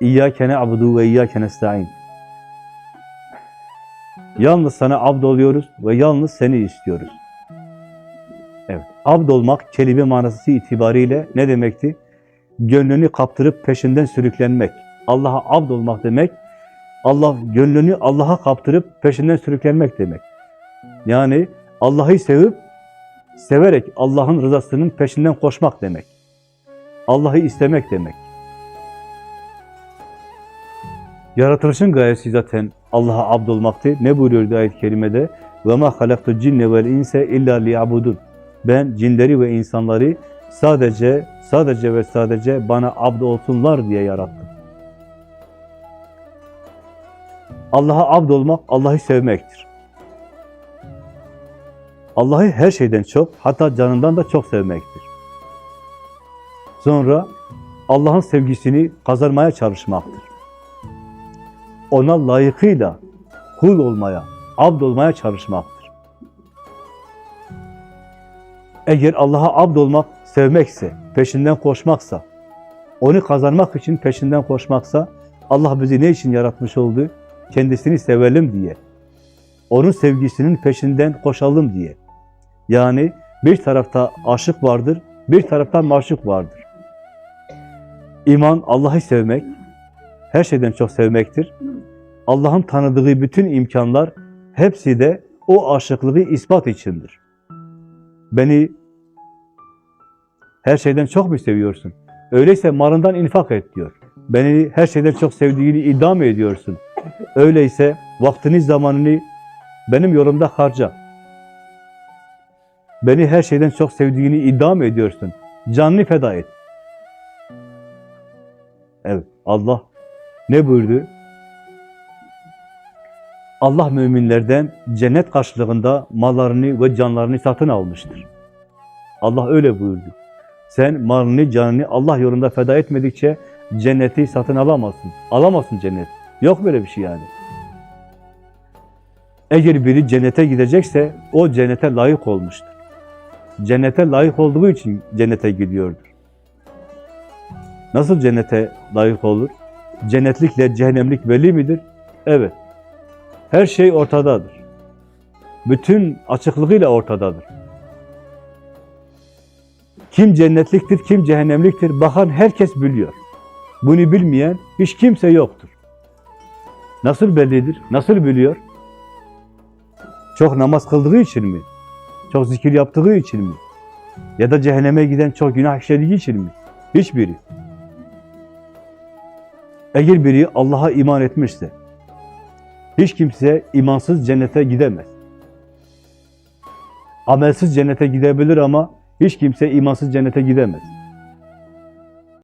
İyyâke ne'abudu ve iyyâke nesta'in. Yalnız sana abd oluyoruz ve yalnız seni istiyoruz. Evet, abd olmak kelime manası itibariyle ne demekti? Gönlünü kaptırıp peşinden sürüklenmek. Allah'a abd olmak demek, Allah gönlünü Allah'a kaptırıp peşinden sürüklenmek demek. Yani Allah'ı sevip, severek Allah'ın rızasının peşinden koşmak demek. Allah'ı istemek demek. Yaratılışın gayesi zaten Allah'a abd olmaktı. Ne buyuruyordu ayet-i kerimede? وَمَا خَلَقْتُ الْجِنَّ وَالْاِنْسَ اِلَّا لِيَعْبُدُونَ Ben cinleri ve insanları sadece, sadece ve sadece bana abd olsunlar diye yarattım. Allah'a abd olmak, Allah'ı sevmektir. Allah'ı her şeyden çok, hatta canından da çok sevmektir. Sonra Allah'ın sevgisini kazanmaya çalışmaktır. Ona layıkıyla kul olmaya, abd olmaya çalışmaktır. Eğer Allah'a abd olmak sevmekse, peşinden koşmaksa, onu kazanmak için peşinden koşmaksa, Allah bizi ne için yaratmış oldu? Kendisini sevelim diye. Onun sevgisinin peşinden koşalım diye. Yani bir tarafta aşık vardır, bir tarafta maşuk vardır. İman Allah'ı sevmek, her şeyden çok sevmektir. Allah'ın tanıdığı bütün imkanlar hepsi de o aşıklığı ispat içindir. Beni her şeyden çok mu seviyorsun? Öyleyse malından infak et diyor. Beni her şeyden çok sevdiğini iddia mı ediyorsun? Öyleyse vaktini, zamanını benim yolumda harca. Beni her şeyden çok sevdiğini iddia mı ediyorsun? Canını feda et. Evet, Allah ne buyurdu? Allah müminlerden cennet karşılığında mallarını ve canlarını satın almıştır. Allah öyle buyurdu. Sen malını, canını Allah yolunda feda etmedikçe cenneti satın alamazsın. Alamazsın cennet. Yok böyle bir şey yani. Eğer biri cennete gidecekse o cennete layık olmuştur. Cennete layık olduğu için cennete gidiyordur. Nasıl cennete layık olur? Cennetlikle cehennemlik belli midir? Evet. Her şey ortadadır. Bütün açıklığıyla ortadadır. Kim cennetliktir, kim cehennemliktir bakan herkes biliyor. Bunu bilmeyen hiç kimse yoktur. Nasıl bellidir? Nasıl biliyor? Çok namaz kıldığı için mi? Çok zikir yaptığı için mi? Ya da cehenneme giden çok günah işlediği için mi? Hiçbiri. Eğer biri Allah'a iman etmişse, hiç kimse imansız cennete gidemez. Amelsiz cennete gidebilir ama hiç kimse imansız cennete gidemez.